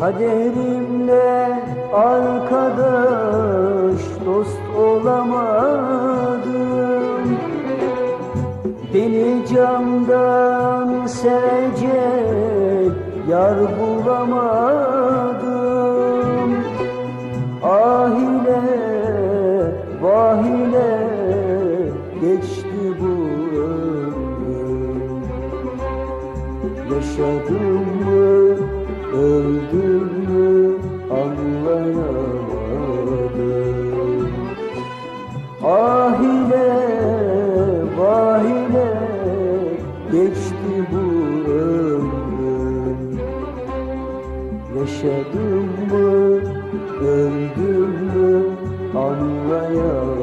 Kaderimle arkadaş dost olamadım. Beni candan sevecek yar bulamadım. Ah ile vah ile geçti bu ömrüm. Yaşadım geçti bu ömrüm. Yaşadım mı, öldüm mü anlayamadım.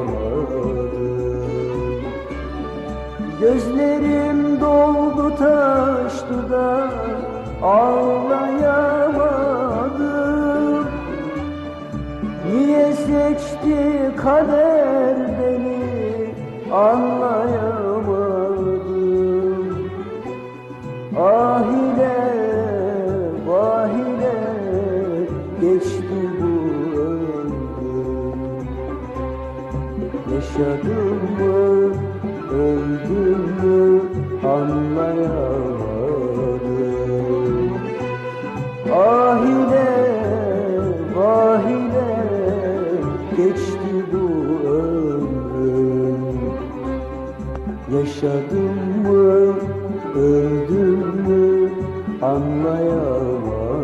Gözlerim doldu taştı da ağlayamadım. Niye seçti kader Yaşadım mı, öldüm mü anlayamadım. Ah ile, geçti bu ömrüm. Yaşadım mı, öldüm mü anlayamadım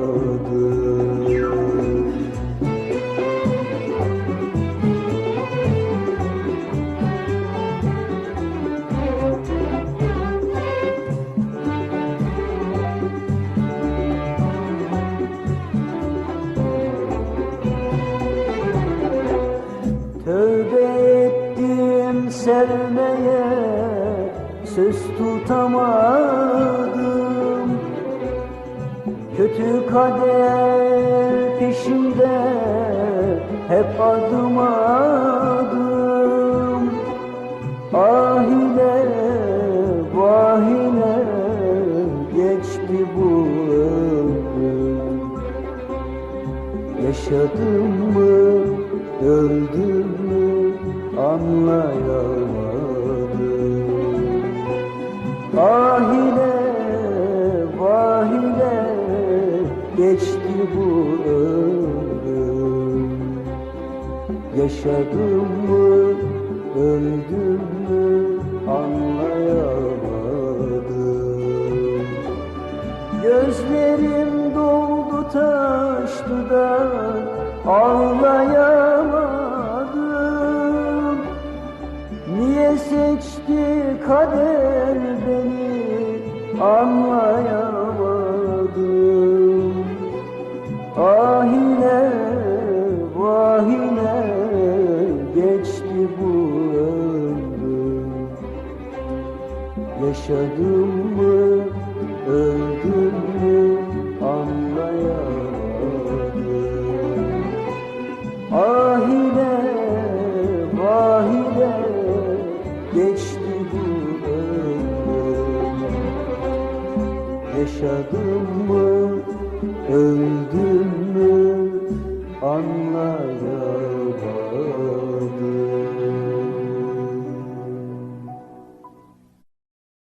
sevmeye söz tutamadım. Kötü kader peşinde hep adım adım. Ah ile vah ile geçti bu ömrüm. Yaşadım mı, öldüm mü anlayamadım. Ah ile, vah ile geçti bu ömrüm. Yaşadım mı, öldüm mü anlayamadım. Gözlerim doldu taştı da ağlayamadım kader beni anlayamadım. Ah ile vah ile geçti bu ömrüm. Yaşadım mı, öldüm mü anlayamadım. Ah ile, vah ile geçti bu Yaşadım mı, öldüm mü anlayamadım